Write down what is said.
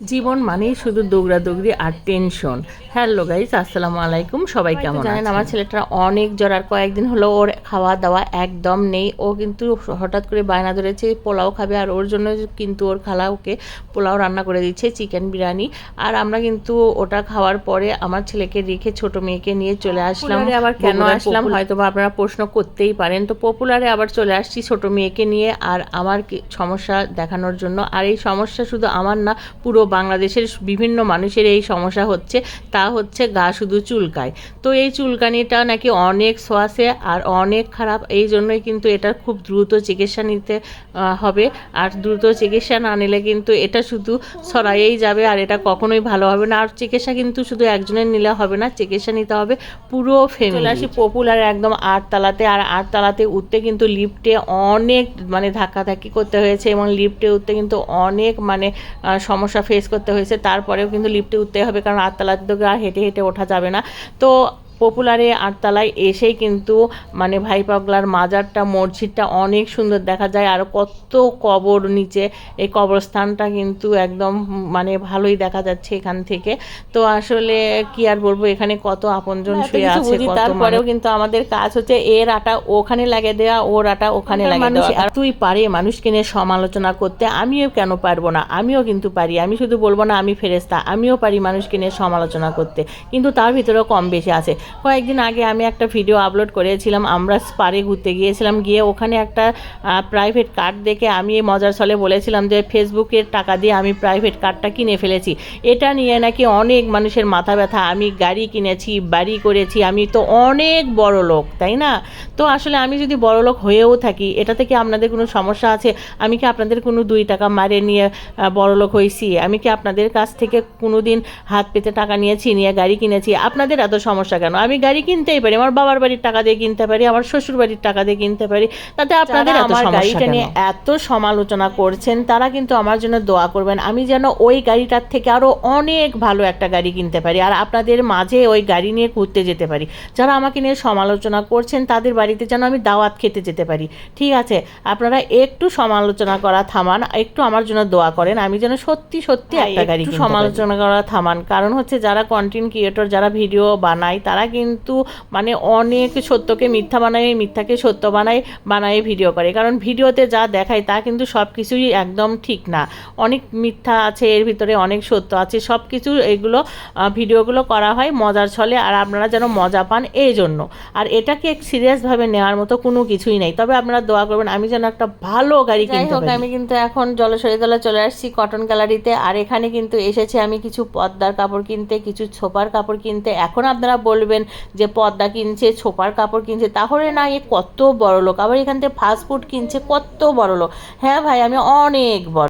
জীবন মানেই শুধু দৌড়াদৌড়ি আর টেনশন হ্যালো গাইস আসসালামু আলাইকুম সবাই কেমন জানেন আমার ছেলেটা অনেক জ্বর আর কয়েকদিন হলো ওর খাওয়া দাওয়া একদম নেই। ও কিন্তু হঠাৎ করে বায়না ধরেছে পোলাও খাবে আর ওর জন্য কিন্তু ওর খালা ওকে পোলাও রান্না করে দিচ্ছে চিকেন বিরিয়ানি। আর আমরা কিন্তু ওটা খাওয়ার পরে আমার ছেলেকে রেখে ছোট মেয়েকে নিয়ে চলে আসলাম। আবার কেন আসলাম? হয়তো বা আপনারা প্রশ্ন করতেই পারেন। তো পপুলারে আবার চলে আসছি ছোট মেয়েকে নিয়ে আর আমার সমস্যা দেখানোর জন্য। আর এই সমস্যা শুধু আমার না পুরো বাংলাদেশের বিভিন্ন মানুষের এই সমস্যা হচ্ছে, তা হচ্ছে গা শুধু চুলকায়। তো এই চুলকানিটা নাকি অনেক সোয়াসে আর অনেক খারাপ, এই জন্যই কিন্তু এটা খুব দ্রুত চিকিৎসা নিতে হবে। আর দ্রুত চিকিৎসা না নিলে কিন্তু এটা শুধু ছড়াইয়েই যাবে আর এটা কখনোই ভালো হবে না। আর চিকিৎসা কিন্তু শুধু একজনের নিলে হবে না, চিকিৎসা নিতে হবে পুরো ফ্যামিলি আসি পপুলার একদম আটতলাতে, আর আটতলাতে উঠতে কিন্তু লিফটে অনেক মানে ধাক্কাধাক্কি করতে হয়েছে এবং লিফটে উঠতে কিন্তু অনেক মানে সমস্যা ফেস করতে হয়েছে, তারপরেও কিন্তু লিফটে উঠতে হবে, কারণ আটতলাতে তো আর হেঁটে হেঁটে ওঠা যাবে না। তো পপুলারে আটতলায় এসেই কিন্তু মানে ভাই পাগলার মাজারটা মসজিদটা অনেক সুন্দর দেখা যায়। আর কত কবর নিচে এই কবরস্থানটা কিন্তু একদম মানে ভালোই দেখা যাচ্ছে এখান থেকে। তো আসলে কি আর বলব এখানে কত আপনজন শুয়ে আছে তারপরেও কিন্তু আমাদের কাজ হচ্ছে এর আটা ওখানে লাগে দেওয়া ওর আটা ওখানে লাগে দেওয়া। আর তুই পারে মানুষকে নিয়ে সমালোচনা করতে আমিও কেন পারব না? আমিও কিন্তু পারি আমি শুধু বলব না আমি ফেরেস্তা আমিও পারি মানুষকে নিয়ে সমালোচনা করতে। কিন্তু তার ভিতরেও কম বেশি আছে। কয়েকদিন আগে আমি একটা ভিডিও আপলোড করেছিলাম, আমরা স্পারে ঘুরতে গিয়েছিলাম, গিয়ে ওখানে একটা প্রাইভেট কার্ড দেখে আমি এই মজার ছলে বলেছিলাম যে ফেসবুকের টাকা দিয়ে আমি প্রাইভেট কার্ডটা কিনে ফেলেছি। এটা নিয়ে নাকি অনেক মানুষের মাথা ব্যথা। আমি গাড়ি কিনেছি, বাড়ি করেছি, আমি তো অনেক বড় লোক, তাই না? তো আসলে আমি যদি বড় লোক হয়েও থাকি এটা থেকে আপনাদের কোনো সমস্যা আছে? আমি কি আপনাদের কোনো দুই টাকা মারে নিয়ে বড় লোক হয়েছি আমি কি আপনাদের কাছ থেকে কোনো দিন হাত পেতে টাকা নিয়েছি, নিয়ে গাড়ি কিনেছি? আপনাদের এত সমস্যা কেন? আমি গাড়ি কিনতেই পারি আমার বাবার বাড়ির টাকা দিয়ে কিনতে পারি আমার শ্বশুর বাড়ির টাকা দিয়ে কিনতে পারি। তাতে আপনাদের এত গাড়িটা নিয়ে এত সমালোচনা করছেন তারা কিন্তু আমার জন্য দোয়া করবেন আমি যেন ওই গাড়িটার থেকে আরও অনেক ভালো একটা গাড়ি কিনতে পারি আর আপনাদের মাঝে ওই গাড়ি নিয়ে ঘুরতে যেতে পারি। যারা আমাকে নিয়ে সমালোচনা করছেন তাদের বাড়িতে যেন আমি দাওয়াত খেতে যেতে পারি। ঠিক আছে আপনারা একটু সমালোচনা করা থামান একটু আমার জন্য দোয়া করেন আমি যেন সত্যি সত্যি একটা গাড়ি সমালোচনা করা থামান কারণ হচ্ছে যারা কন্টেন্ট ক্রিয়েটর যারা ভিডিও বানায় তারা কিন্তু মানে অনেক সত্যকে মিথ্যা বানায় মিথ্যাকে সত্য বানায় বানায় ভিডিও করে। কারণ ভিডিওতে যা দেখায় তা কিন্তু সব কিছুই একদম ঠিক না। অনেক মিথ্যা আছে এর ভিতরে অনেক সত্য আছে সব কিছু এগুলো ভিডিওগুলো করা হয় মজার ছলে আর আপনারা যেন মজা পান এই জন্য আর এটাকে সিরিয়াসভাবে নেওয়ার মতো কোনো কিছুই নেই। তবে আপনারা দোয়া করবেন আমি যেন একটা ভালো গাড়ি কিনতে পারি। আমি কিন্তু এখন জলসরি তলা চলে আসছি কটন গ্যালারিতে আর এখানে কিন্তু এসেছে আমি কিছু পদ্মার কাপড় কিনতে কিছু ছোপার কাপড় কিনতে। এখন আপনারা বলবেন যে পর্দা কিনছে, ছোপার কাপড় কিনছে, তাহলে না এ কত বড় লোক আবার এখান থেকে ফাস্টফুড কিনছে, কত বড় লোক হ্যাঁ ভাই, আমি অনেক বড়